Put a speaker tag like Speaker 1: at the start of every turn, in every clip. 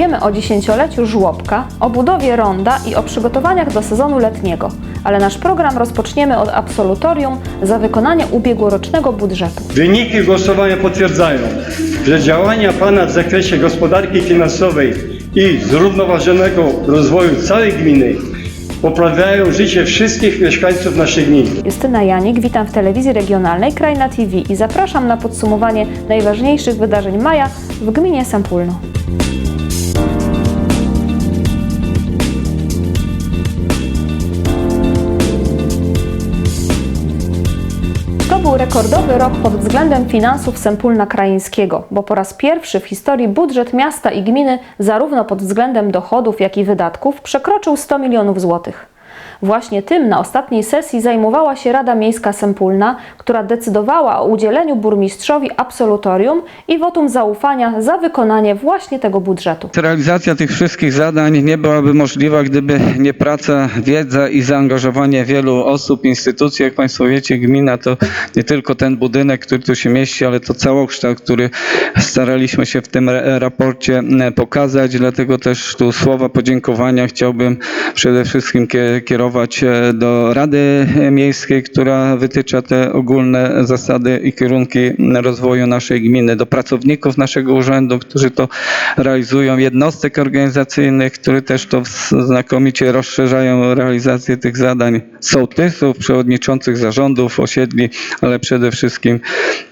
Speaker 1: powiemy o dziesięcioleciu żłobka, o budowie ronda i o przygotowaniach do sezonu letniego. Ale nasz program rozpoczniemy od absolutorium za wykonanie ubiegłorocznego budżetu.
Speaker 2: Wyniki głosowania potwierdzają, że działania Pana w zakresie gospodarki finansowej i zrównoważonego rozwoju całej gminy poprawiają życie wszystkich mieszkańców naszej gminy.
Speaker 1: Justyna Janik, witam w telewizji regionalnej Krajna TV i zapraszam na podsumowanie najważniejszych wydarzeń maja w gminie Sępólno. Rekordowy rok pod względem finansów Sępólna Krajeńskiego, bo po raz pierwszy w historii budżet miasta i gminy zarówno pod względem dochodów, jak i wydatków przekroczył 100 milionów złotych. Właśnie tym na ostatniej sesji zajmowała się Rada Miejska Sępólna, która decydowała o udzieleniu burmistrzowi absolutorium i wotum zaufania za wykonanie właśnie tego budżetu.
Speaker 3: Realizacja tych wszystkich zadań nie byłaby możliwa, gdyby nie praca, wiedza i zaangażowanie wielu osób, instytucji. Jak Państwo wiecie, gmina to nie tylko ten budynek, który tu się mieści, ale to całokształt, który staraliśmy się w tym ra- raporcie e, pokazać. Dlatego też tu słowa podziękowania chciałbym przede wszystkim kie- kierować e, do Rady Miejskiej, która wytycza te ogólne zasady i kierunki rozwoju naszej gminy, do pracowników naszego urzędu, którzy to realizują, jednostek organizacyjnych, które też to znakomicie rozszerzają realizację tych zadań, sołtysów, przewodniczących zarządów osiedli, ale przede wszystkim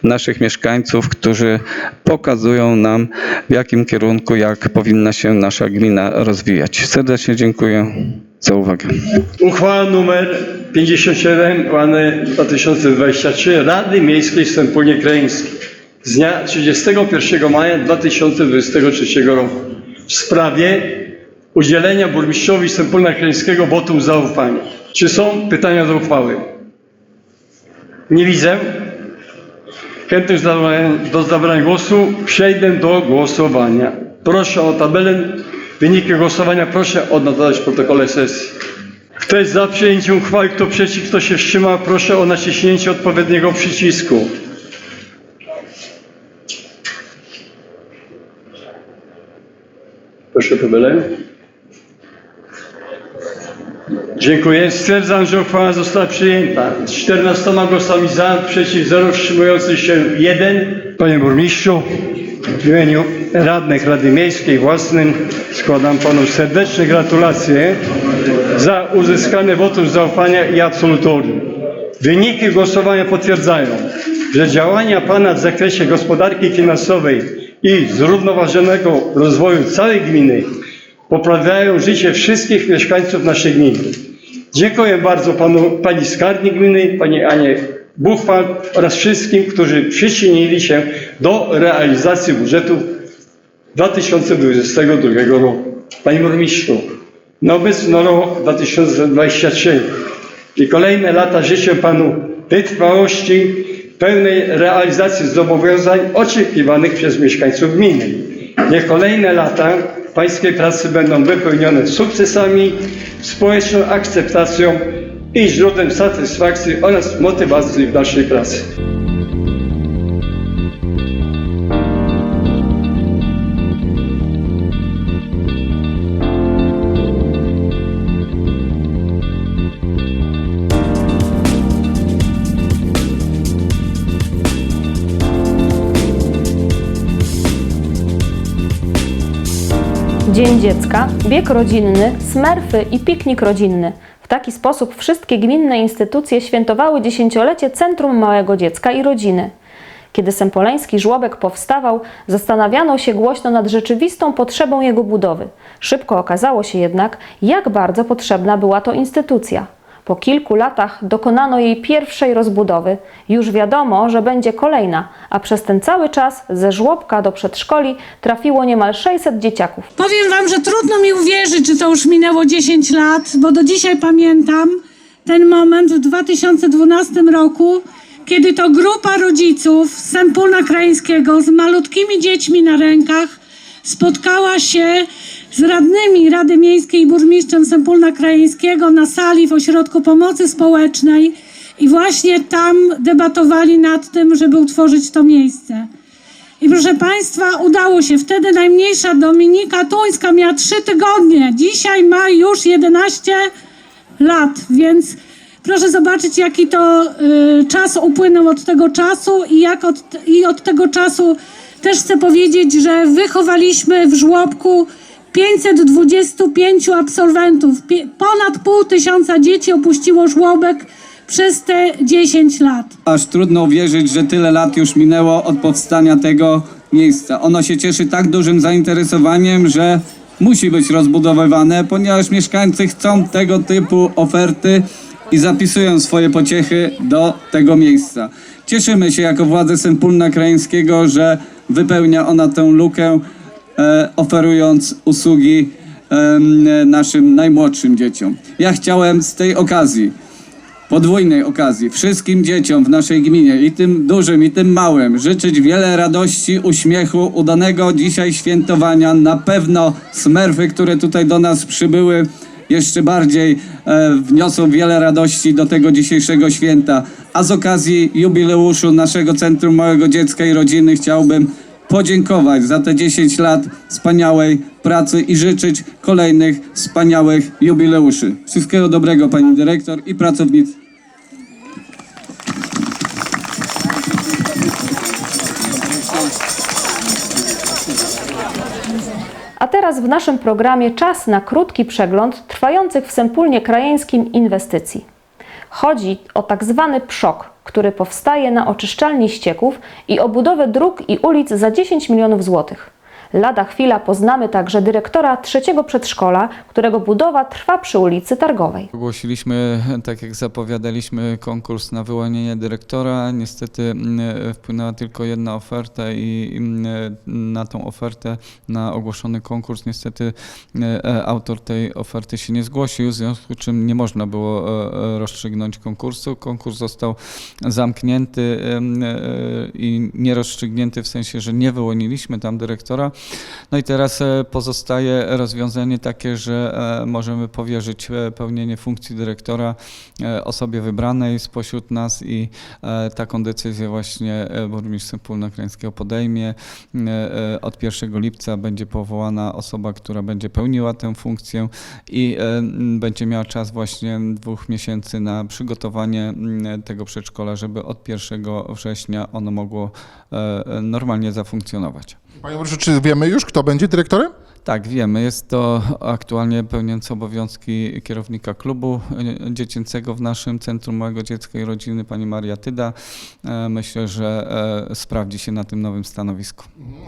Speaker 3: naszych mieszkańców, którzy pokazują nam, w jakim kierunku, jak powinna się nasza gmina rozwijać. Serdecznie dziękuję za uwagę.
Speaker 2: Uchwała nr 57 łane 2023 Rady Miejskiej w Krajeńskiej z dnia 31 maja 2023 roku w sprawie udzielenia burmistrzowi Sępólna Krajeńskiego wotum zaufania. Czy są pytania do uchwały? Nie widzę. Chętnych do zabrania głosu przejdę do głosowania. Proszę o tabelę. Wyniki głosowania proszę odnotować w protokole sesji. Kto jest za przyjęciem uchwały, kto przeciw, kto się wstrzymał, proszę o naciśnięcie odpowiedniego przycisku. Proszę tabelę. Dziękuję. Stwierdzam, że uchwała została przyjęta. Z 14 głosami za, przeciw 0, wstrzymujący się 1. Panie burmistrzu, w imieniu radnych Rady Miejskiej własnym składam panu serdeczne gratulacje za uzyskane wotum zaufania i absolutorium. Wyniki głosowania potwierdzają, że działania pana w zakresie gospodarki finansowej i zrównoważonego rozwoju całej gminy poprawiają życie wszystkich mieszkańców naszej gminy. Dziękuję bardzo panu, pani skarbnik gminy, pani Anie Buchwald oraz wszystkim, którzy przyczynili się do realizacji budżetu 2022 roku. Panie burmistrzu, na obecny rok 2023 i kolejne lata życzę panu wytrwałości, pełnej realizacji zobowiązań oczekiwanych przez mieszkańców gminy. Niech kolejne lata pańskiej pracy będą wypełnione sukcesami, społeczną akceptacją i źródłem satysfakcji oraz motywacji w dalszej pracy.
Speaker 1: Dzień Dziecka, bieg rodzinny, smerfy i piknik rodzinny. W taki sposób wszystkie gminne instytucje świętowały dziesięciolecie Centrum Małego Dziecka i Rodziny. Kiedy Sempoleński żłobek powstawał, zastanawiano się głośno nad rzeczywistą potrzebą jego budowy. Szybko okazało się jednak, jak bardzo potrzebna była to instytucja. Po kilku latach dokonano jej pierwszej rozbudowy. Już wiadomo, że będzie kolejna, a przez ten cały czas ze żłobka do przedszkoli trafiło niemal 600 dzieciaków.
Speaker 4: Powiem wam, że trudno mi uwierzyć, że to już minęło 10 lat, bo do dzisiaj pamiętam ten moment w 2012 roku, kiedy to grupa rodziców z Sępólna Krajeńskiego z malutkimi dziećmi na rękach spotkała się z radnymi Rady Miejskiej i burmistrzem Sępólna Krajeńskiego na sali w Ośrodku Pomocy Społecznej i właśnie tam debatowali nad tym, żeby utworzyć to miejsce. I proszę Państwa, udało się. Wtedy najmniejsza Dominika Tuńska miała 3 tygodnie. Dzisiaj ma już 11 lat, więc proszę zobaczyć, jaki to y, czas upłynął od tego czasu i jak od, i od tego czasu też chcę powiedzieć, że wychowaliśmy w żłobku 525 absolwentów. Ponad pół tysiąca dzieci opuściło żłobek przez te 10 lat.
Speaker 5: Aż trudno uwierzyć, że tyle lat już minęło od powstania tego miejsca. Ono się cieszy tak dużym zainteresowaniem, że musi być rozbudowywane, ponieważ mieszkańcy chcą tego typu oferty i zapisują swoje pociechy do tego miejsca. Cieszymy się jako władze Sępólna Krajeńskiego, że wypełnia ona tę lukę, oferując usługi naszym najmłodszym dzieciom. Ja chciałem z tej okazji podwójnej okazji wszystkim dzieciom w naszej gminie, i tym dużym, i tym małym, życzyć wiele radości, uśmiechu, udanego dzisiaj świętowania. Na pewno smerfy, które tutaj do nas przybyły, jeszcze bardziej e, wniosą wiele radości do tego dzisiejszego święta. A z okazji jubileuszu naszego Centrum Małego Dziecka i Rodziny chciałbym podziękować za te 10 lat wspaniałej pracy i życzyć kolejnych wspaniałych jubileuszy. Wszystkiego dobrego pani dyrektor i pracownicy.
Speaker 1: A teraz w naszym programie czas na krótki przegląd trwających w Sępólnie Krajeńskim inwestycji. Chodzi o tak zwany PSZOK, który powstaje na oczyszczalni ścieków i o budowę dróg i ulic za 10 milionów złotych. Lada chwila poznamy także dyrektora trzeciego przedszkola, którego budowa trwa przy ulicy Targowej.
Speaker 5: Ogłosiliśmy, tak jak zapowiadaliśmy, konkurs na wyłonienie dyrektora. Niestety mm, wpłynęła tylko jedna oferta i mm, na tą ofertę, na ogłoszony konkurs, niestety e, autor tej oferty się nie zgłosił, w związku z czym nie można było e, e, rozstrzygnąć konkursu. Konkurs został zamknięty e, i nierozstrzygnięty w sensie, że nie wyłoniliśmy tam dyrektora. No i teraz e, pozostaje rozwiązanie takie, że e, możemy powierzyć e, pełnienie funkcji dyrektora osobie wybranej spośród nas i taką decyzję właśnie burmistrz Sępólna Krańskiego podejmie. Od 1 lipca będzie powołana osoba, która będzie pełniła tę funkcję i będzie miała czas właśnie dwóch miesięcy na przygotowanie tego przedszkola, żeby od 1 września ono mogło normalnie zafunkcjonować.
Speaker 6: Panie burmistrzu, czy wiemy już, kto będzie dyrektorem?
Speaker 5: Tak, wiemy. Jest to aktualnie pełniący obowiązki kierownika klubu e, dziecięcego w naszym Centrum Małego Dziecka i Rodziny, pani Maria Tyda. E, Myślę, że e, sprawdzi się na tym nowym stanowisku.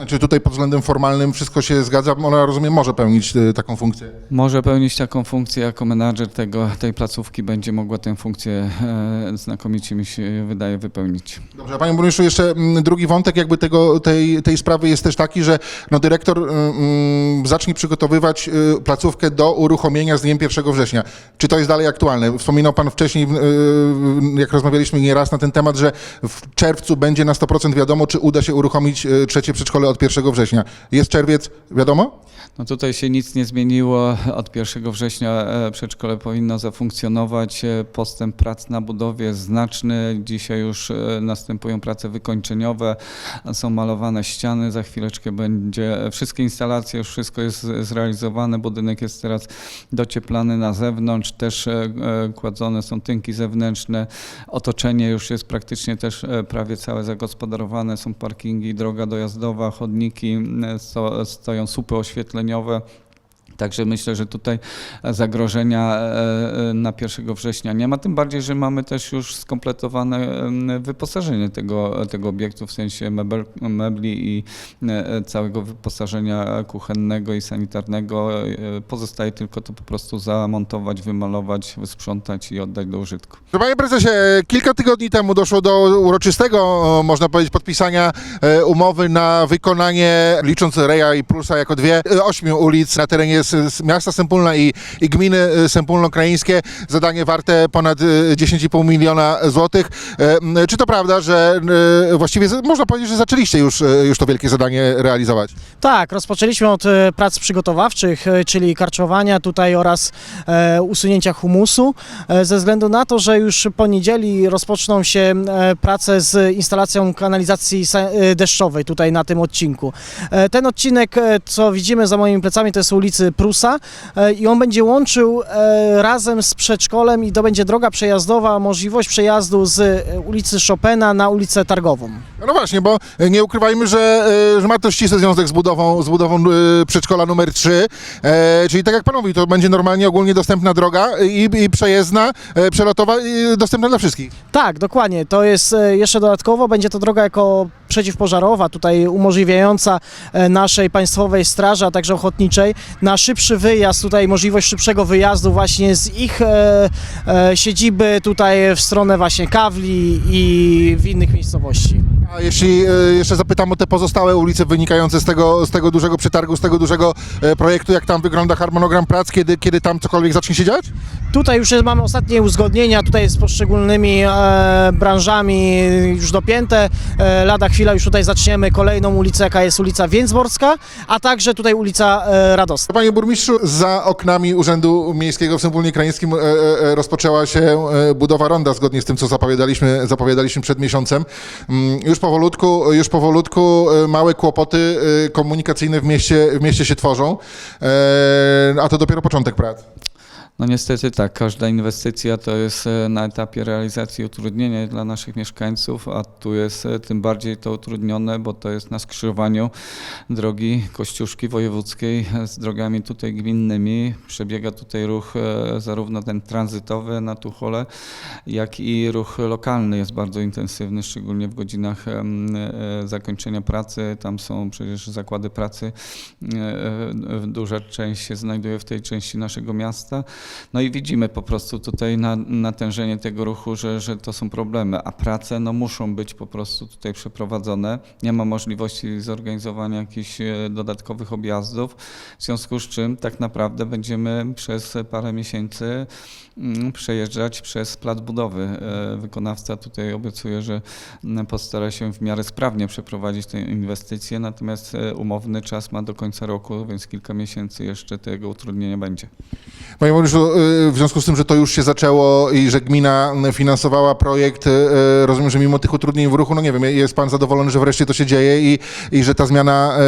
Speaker 6: Czy tutaj pod względem formalnym wszystko się zgadza? Ona, rozumiem, może pełnić y, taką funkcję.
Speaker 5: Może pełnić taką funkcję jako menadżer tego, tej placówki, będzie mogła tę funkcję e, znakomicie mi się wydaje wypełnić.
Speaker 6: Dobrze, a panie burmistrzu, jeszcze mm, drugi wątek jakby tego, tej, tej sprawy jest też taki, że no, dyrektor y, mm, zacznie przygotowywać y, placówkę do uruchomienia z dniem 1 września. Czy to jest dalej aktualne? Wspominał pan wcześniej, y, jak rozmawialiśmy nieraz na ten temat, że w czerwcu będzie na 100% wiadomo, czy uda się uruchomić trzecie przedszkole od 1 września. Jest czerwiec, wiadomo?
Speaker 5: No tutaj się nic nie zmieniło. Od 1 września e, przedszkole powinno zafunkcjonować. E, Postęp prac na budowie znaczny. Dzisiaj już e, następują prace wykończeniowe. Są malowane ściany. Za chwileczkę będzie wszystkie instalacje, już wszystko jest zrealizowane. Budynek jest teraz docieplany na zewnątrz. Też e, e, kładzone są tynki zewnętrzne. Otoczenie już jest praktycznie też e, prawie całe zagospodarowane. Są parkingi, droga dojazdowa, chodniki, sto, stoją słupy oświetleniowe. Także myślę, że tutaj zagrożenia e, e, na 1 września nie ma, tym bardziej, że mamy też już skompletowane wyposażenie tego, tego obiektu w sensie mebel, mebli i e, całego wyposażenia kuchennego i sanitarnego. Pozostaje tylko to po prostu zamontować, wymalować, wysprzątać i oddać do użytku.
Speaker 6: Panie prezesie, kilka tygodni temu doszło do uroczystego, można powiedzieć, podpisania umowy na wykonanie, licząc Reja i Prusa jako dwie, ośmiu ulic na terenie miasta Sępólna i, i gminy e, sępólno-krajeńskie. Zadanie warte ponad e, 10,5 miliona złotych. Czy to prawda, że e, właściwie można powiedzieć, że zaczęliście już, już to wielkie zadanie realizować?
Speaker 7: Tak, rozpoczęliśmy od prac przygotowawczych, czyli karczowania tutaj oraz e, usunięcia humusu, e, ze względu na to, że już po niedzieli rozpoczną się e, prace z instalacją kanalizacji deszczowej tutaj na tym odcinku. Ten odcinek, co widzimy za moimi plecami, to jest ulicy Prusa e, i on będzie łączył e, razem z przedszkolem i to będzie droga przejazdowa, możliwość przejazdu z e, ulicy Chopina na ulicę Targową.
Speaker 6: No właśnie, bo nie ukrywajmy, że, że ma to ścisły związek z budową, z budową przedszkola numer 3, e, czyli tak jak pan mówi, to będzie normalnie ogólnie dostępna droga i, i przejezdna, przelotowa i dostępna dla wszystkich.
Speaker 7: Tak, dokładnie. To jest jeszcze dodatkowo, będzie to droga jako przeciwpożarowa, tutaj umożliwiająca e, naszej Państwowej Straży, a także Ochotniczej na szybszy wyjazd, tutaj możliwość szybszego wyjazdu właśnie z ich e, e, siedziby tutaj w stronę właśnie Kawli i w innych miejscowości.
Speaker 6: A jeśli e, jeszcze zapytam o te pozostałe ulice wynikające z tego, z tego dużego przetargu, z tego dużego e, projektu, jak tam wygląda harmonogram prac, kiedy, kiedy tam cokolwiek zacznie się dziać?
Speaker 7: Tutaj już jest, mamy ostatnie uzgodnienia tutaj z poszczególnymi e, branżami już dopięte. E, lada chwila już tutaj zaczniemy kolejną ulicę, jaka jest ulica Więcborska, a także tutaj ulica e, Radosna.
Speaker 6: Panie burmistrzu, za oknami Urzędu Miejskiego w Sępólnie Krajeńskim e, e, e, rozpoczęła się e, budowa ronda zgodnie z tym, co zapowiadaliśmy, zapowiadaliśmy przed miesiącem. Mm, Już powolutku, już powolutku e, małe kłopoty komunikacyjne w mieście, w mieście się tworzą, e, a to dopiero początek prac.
Speaker 5: No niestety tak, każda inwestycja to jest e, na etapie realizacji utrudnienie dla naszych mieszkańców, a tu jest e, tym bardziej to utrudnione, bo to jest na skrzyżowaniu drogi Kościuszki Wojewódzkiej z drogami tutaj gminnymi. Przebiega tutaj ruch e, zarówno ten tranzytowy na Tuchole, jak i ruch lokalny jest bardzo intensywny, szczególnie w godzinach e, zakończenia pracy. Tam są przecież zakłady pracy. E, e, Duża część się znajduje w tej części naszego miasta. No i widzimy po prostu tutaj na, natężenie tego ruchu, że, że to są problemy, a prace no, muszą być po prostu tutaj przeprowadzone. Nie ma możliwości zorganizowania jakichś e, dodatkowych objazdów, w związku z czym tak naprawdę będziemy przez parę miesięcy mm, przejeżdżać przez plac budowy. E, Wykonawca tutaj obiecuje, że postara się w miarę sprawnie przeprowadzić tę inwestycję, natomiast e, umowny czas ma do końca roku, więc kilka miesięcy jeszcze tego utrudnienia będzie.
Speaker 6: Panie y, w związku z tym, że to już się zaczęło i że gmina finansowała projekt, y, rozumiem, że mimo tych utrudnień w ruchu, no nie wiem, jest pan zadowolony, że wreszcie to się dzieje i, i że, ta zmiana,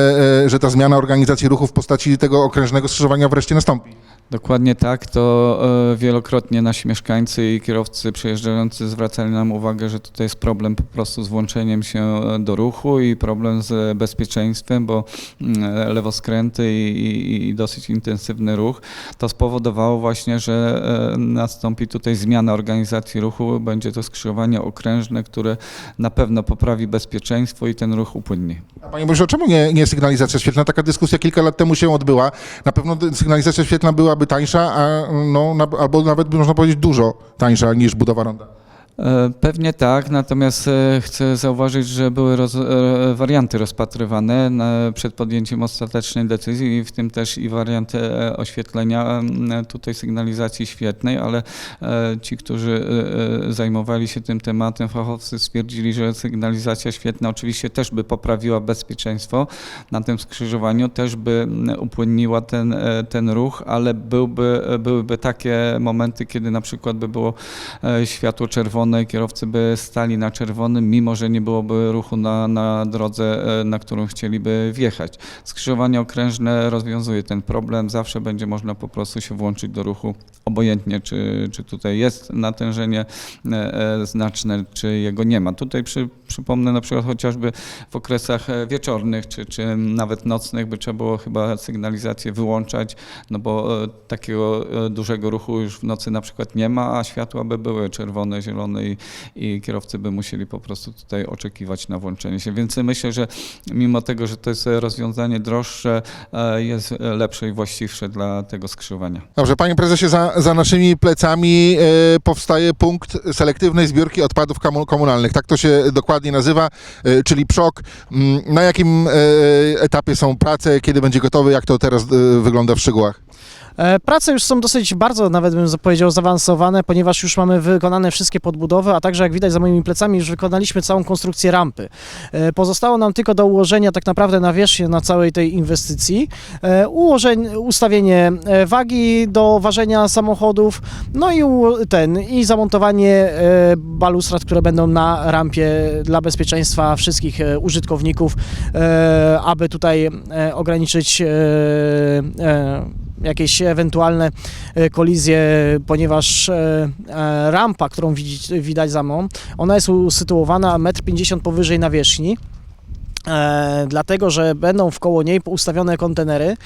Speaker 6: y, y, że ta zmiana organizacji ruchu w postaci tego okrężnego skrzyżowania wreszcie nastąpi?
Speaker 5: Dokładnie tak. To e, wielokrotnie nasi mieszkańcy i kierowcy przejeżdżający zwracali nam uwagę, że tutaj jest problem po prostu z włączeniem się e, do ruchu i problem z bezpieczeństwem, bo mm, lewoskręty i, i, i dosyć intensywny ruch. To spowodowało właśnie, że e, nastąpi tutaj zmiana organizacji ruchu. Będzie to skrzyżowanie okrężne, które na pewno poprawi bezpieczeństwo i ten ruch upłynni.
Speaker 6: Panie burmistrzu, czemu nie, nie sygnalizacja świetlna? Taka dyskusja kilka lat temu się odbyła. Na pewno sygnalizacja świetlna byłaby tańsza, a no, na, albo nawet można powiedzieć dużo tańsza niż budowa ronda.
Speaker 5: E, Pewnie tak, natomiast e, chcę zauważyć, że były roz, e, warianty rozpatrywane przed podjęciem ostatecznej decyzji, w tym też i wariant oświetlenia tutaj sygnalizacji świetnej, ale ci, którzy zajmowali się tym tematem, fachowcy stwierdzili, że sygnalizacja świetna oczywiście też by poprawiła bezpieczeństwo na tym skrzyżowaniu, też by upłynniła ten, ten ruch, ale byłby, byłyby takie momenty, kiedy na przykład by było światło czerwone, kierowcy by stali na czerwonym, mimo że nie byłoby ruchu na, na drodze, e, na którą chcieliby wjechać. Skrzyżowanie okrężne rozwiązuje ten problem, zawsze będzie można po prostu się włączyć do ruchu, obojętnie czy, czy tutaj jest natężenie e, e, znaczne, czy jego nie ma. Tutaj przy, przypomnę na przykład chociażby w okresach e, wieczornych, czy, czy nawet nocnych by trzeba było chyba sygnalizację wyłączać, no bo e, takiego e, dużego ruchu już w nocy na przykład nie ma, a światła by były czerwone, zielone i, i kierowcy by musieli po prostu tutaj oczekiwać na włączenie się. Więc myślę, że mimo tego, że to jest rozwiązanie droższe, jest lepsze i właściwsze dla tego skrzyżowania.
Speaker 6: Dobrze, panie prezesie, za, za naszymi plecami powstaje punkt selektywnej zbiórki odpadów komu- komunalnych. Tak to się dokładnie nazywa, e, czyli PSZOK. Mm, Na jakim e, etapie są prace, kiedy będzie gotowy, jak to teraz e, wygląda w szczegółach?
Speaker 7: Prace już są dosyć bardzo, nawet bym powiedział, zaawansowane, ponieważ już mamy wykonane wszystkie podbudowy, a także jak widać za moimi plecami już wykonaliśmy całą konstrukcję rampy. Pozostało nam tylko do ułożenia tak naprawdę nawierzchni na całej tej inwestycji, e, ułożeń, ustawienie wagi do ważenia samochodów, no i ten i zamontowanie balustrad, które będą na rampie dla bezpieczeństwa wszystkich e, użytkowników, e, aby tutaj e, ograniczyć jakieś ewentualne kolizje, ponieważ rampa, którą widać za mną, ona jest usytuowana 1,50 m powyżej nawierzchni. E, dlatego, że będą wkoło niej ustawione kontenery,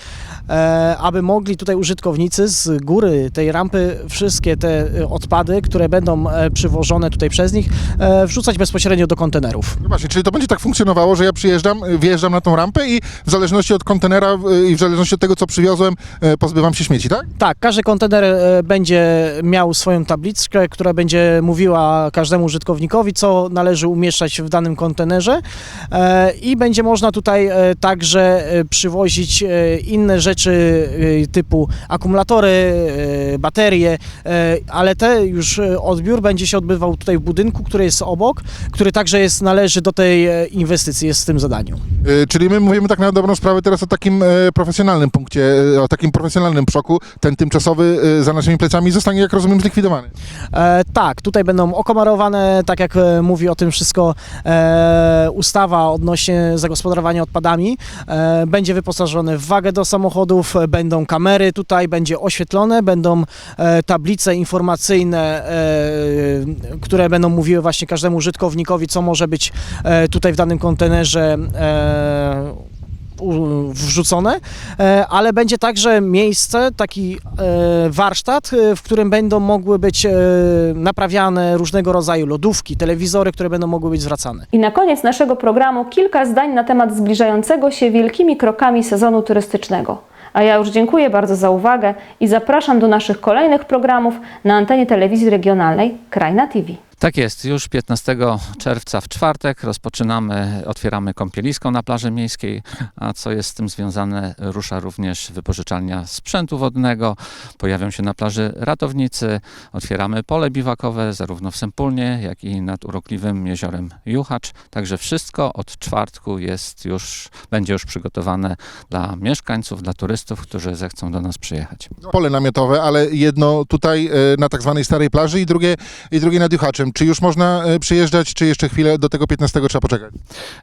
Speaker 7: e, aby mogli tutaj użytkownicy z góry tej rampy wszystkie te e, odpady, które będą przywożone tutaj przez nich, e, wrzucać bezpośrednio do kontenerów.
Speaker 6: No właśnie, czyli to będzie tak funkcjonowało, że ja przyjeżdżam, wjeżdżam na tą rampę i w zależności od kontenera i w zależności od tego, co przywiozłem, pozbywam się śmieci, tak?
Speaker 7: Tak, każdy kontener będzie miał swoją tabliczkę, która będzie mówiła każdemu użytkownikowi, co należy umieszczać w danym kontenerze e, i będzie można tutaj e, także e, przywozić e, inne rzeczy typu akumulatory, baterie, ale te już odbiór będzie się odbywał tutaj w budynku, który jest obok, który także jest, należy do tej inwestycji, jest w tym zadaniu.
Speaker 6: Czyli my mówimy tak na dobrą sprawę teraz o takim profesjonalnym punkcie, o takim profesjonalnym przoku. Ten tymczasowy za naszymi plecami zostanie, jak rozumiem, zlikwidowany.
Speaker 7: E, tak, tutaj będą okomarowane, tak jak mówi o tym wszystko e, ustawa odnośnie zagospodarowania odpadami. E, będzie wyposażony w wagę do samochodów, e, będą kamery tutaj, będzie oświetlone, będą e, tablice informacyjne, e, które będą mówiły właśnie każdemu użytkownikowi, co może być e, tutaj w danym kontenerze e, wrzucone, e, ale będzie także miejsce, taki e, warsztat, e, w którym będą mogły być naprawiane różnego rodzaju lodówki, telewizory, które będą mogły być zwracane.
Speaker 1: I na koniec naszego programu kilka zdań na temat zbliżającego się wielkimi krokami sezonu turystycznego. A ja już dziękuję bardzo za uwagę i zapraszam do naszych kolejnych programów na antenie telewizji regionalnej Krajna TV.
Speaker 8: Tak jest, już 15 czerwca w czwartek rozpoczynamy, otwieramy kąpielisko na plaży miejskiej, a co jest z tym związane, rusza również wypożyczalnia sprzętu wodnego, pojawią się na plaży ratownicy, otwieramy pole biwakowe zarówno w Sempólnie, jak i nad urokliwym jeziorem Juchacz, także wszystko od czwartku jest już, będzie już przygotowane dla mieszkańców, dla turystów, którzy zechcą do nas przyjechać.
Speaker 6: Pole namiotowe, ale jedno tutaj e, na tak zwanej starej plaży i drugie, i drugie nad Juchaczem. Czy już można e, przyjeżdżać, czy jeszcze chwilę do tego 15 trzeba poczekać?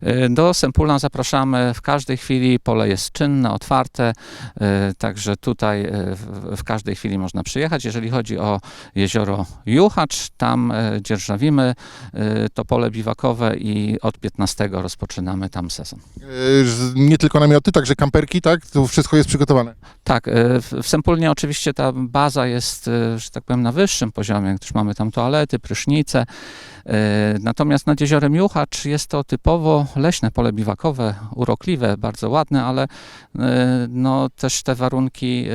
Speaker 8: Y, Do Sempulna zapraszamy w każdej chwili. Pole jest czynne, otwarte, y, także tutaj w- każdej chwili można przyjechać. Jeżeli chodzi o jezioro Juchacz, tam dzierżawimy to pole biwakowe i od 15 rozpoczynamy tam sezon.
Speaker 6: E, Nie tylko namioty, także kamperki, tak? Tu wszystko jest przygotowane.
Speaker 8: Tak, y, w Sempulnie oczywiście ta baza jest, y, że tak powiem, na wyższym poziomie, gdyż mamy tam toalety, prysznice. y, Natomiast nad jeziorem Juchacz jest to typowo leśne pole biwakowe, urokliwe, bardzo ładne, ale no, też te warunki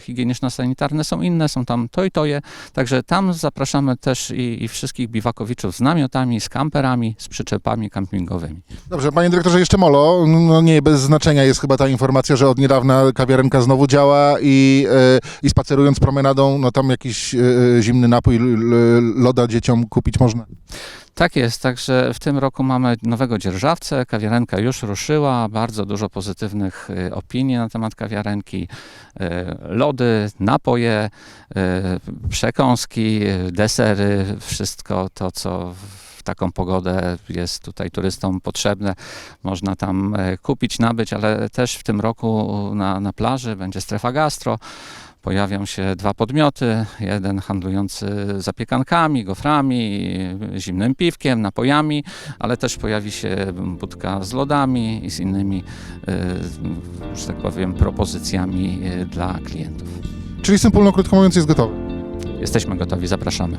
Speaker 8: higieniczno-sanitarne są inne, są tam to i toje. Także tam zapraszamy też i, i wszystkich biwakowiczów z namiotami, z kamperami, z przyczepami campingowymi.
Speaker 6: Dobrze, panie dyrektorze, jeszcze molo. No nie, bez znaczenia jest chyba ta informacja, że od niedawna kawiarenka znowu działa i, e, i spacerując promenadą, no tam jakiś e, zimny napój, loda dzieciom kupić można.
Speaker 8: Tak jest, także w tym roku mamy nowego dzierżawcę. Kawiarenka już ruszyła, bardzo dużo pozytywnych opinii na temat kawiarenki. Lody, napoje, przekąski, desery, wszystko to, co taką pogodę jest tutaj turystom potrzebne. Można tam e, kupić, nabyć, ale też w tym roku na, na plaży będzie strefa gastro. Pojawią się dwa podmioty, jeden handlujący zapiekankami, goframi, zimnym piwkiem, napojami, ale też pojawi się budka z lodami i z innymi, e, że tak powiem, propozycjami e, dla klientów.
Speaker 6: Czyli Sempólno, krótko mówiąc, jest gotowy.
Speaker 8: Jesteśmy gotowi, zapraszamy.